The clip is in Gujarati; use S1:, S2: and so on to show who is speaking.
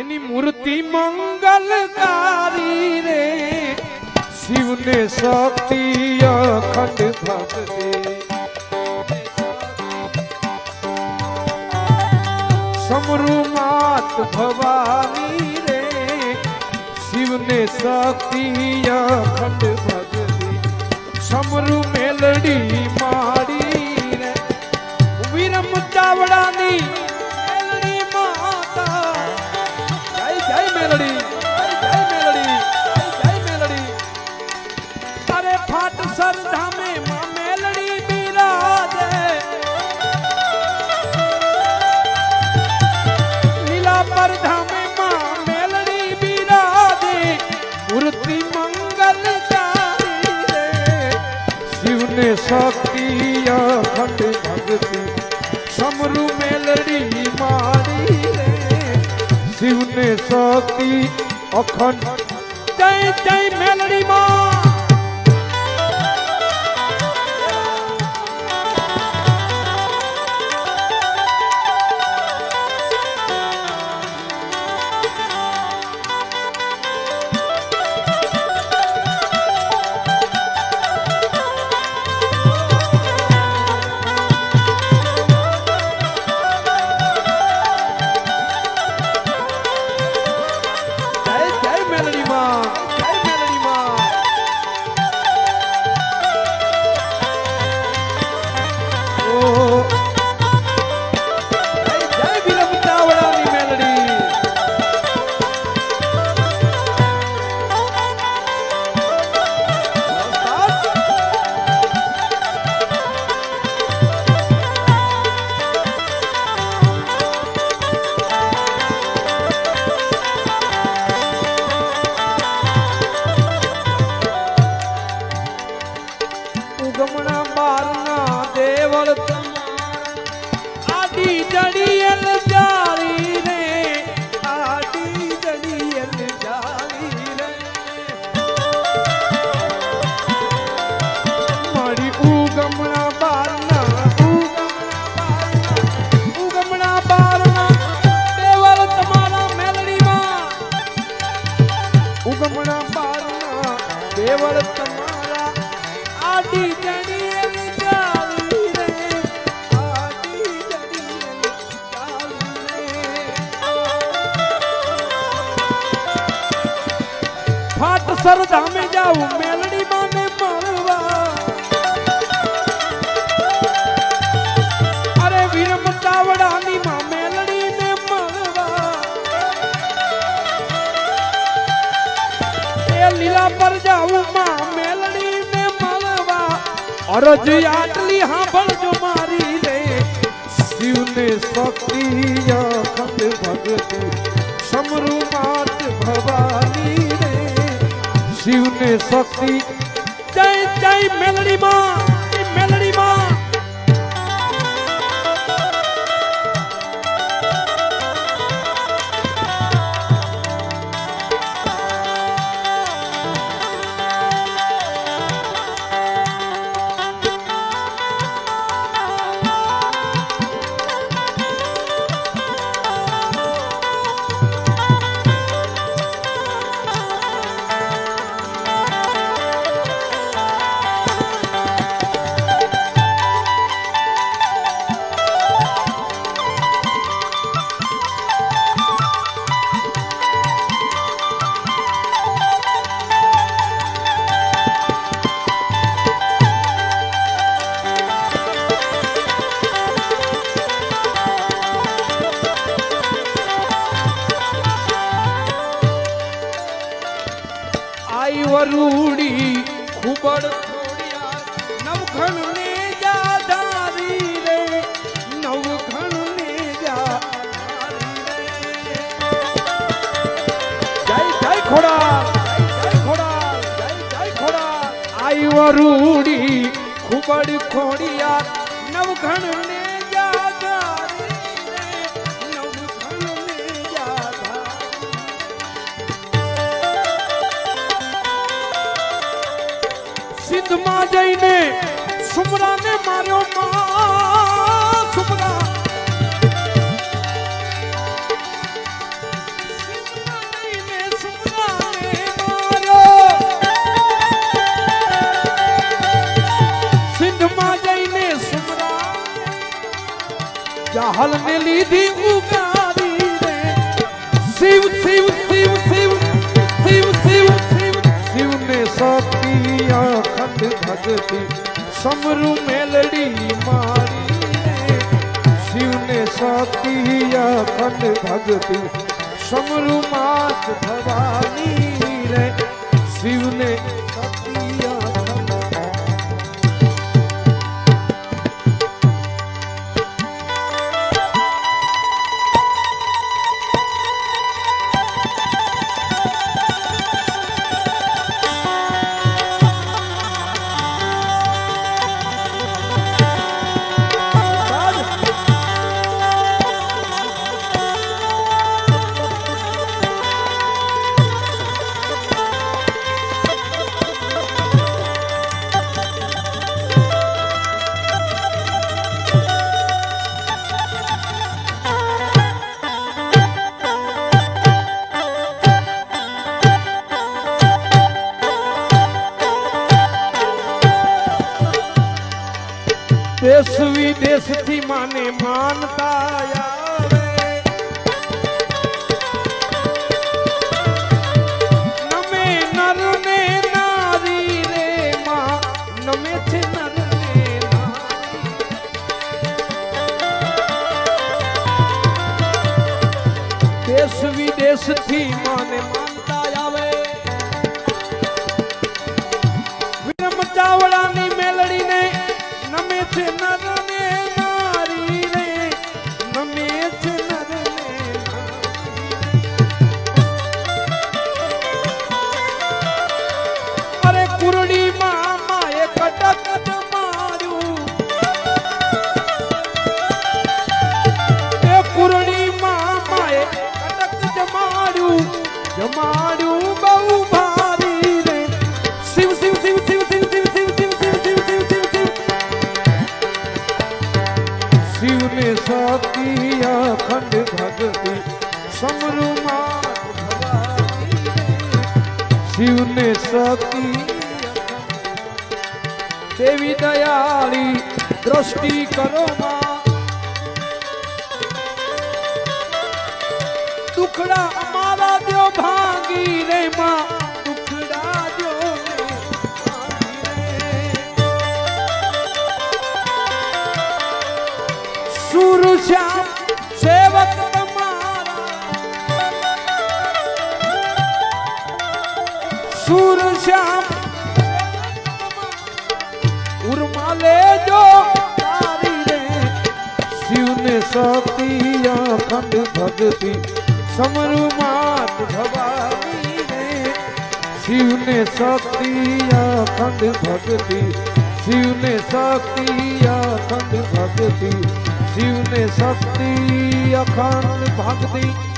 S1: એની મૂર્તિ મંગલકારી રે શિવને શક્તિ અખંડ ભક્તિ. સમરુ માત ભવાની રે શિવને શક્તિ અખંડ ભક્તિ. સમરુ મેલડી માડી રે વિરમ ચાવડાની જય અખંડ. જય જય મેલડી ઉગમણા બારના દેવળ આડી જડિયલ જાઉં મેલડી માને મળવા. અરે વીરમ ચાવડાની માં મેલડી ને મળવા. એ લીલા પર સાંભળજો મારી રે શિવને શક્તિ અખંડ ભગતિ, સમરુ માત શિવને શક્તિ જય જય મેલડી વરુડી ખુબડ નવખણ ને જાધારી રે નવખણ ને જા જય જય ખોડા જય ખોડા, જય જય ખોડા. આઈ વરૂડી ખુબડ ખોડિયા નવખણ સિદ્ધમાં જઈને સુમરાને માર્યો માં સુમરા. જહલ ને લીધી ઉગારી રે શિવ શિવ સમરુ મેલડી મારી રે શિવને શક્તિ અખંડ ભગતિ સમરુ માત ભવાની રે શિવને દેશ વિદેશથી માને માનતા નમે નર ને નારી રે માં, નમે છે નારી. દેશ વિદેશથી માને મારી અખંડ ભક્તિ સમરૂમાં શિવને સતી દેવી દયાળી દ્રષ્ટિ કરો દુખડા અમારા જો ભાંગી. सुर श्याम। उर्माले जो तारी रे। शिव ने सतिया खंड भक्ति, समरु मात भवानी रे। शिव ने सतिया खंड भक्ति शिव ने सतिया खंड भक्ति शिव ने सतिया भक्ति।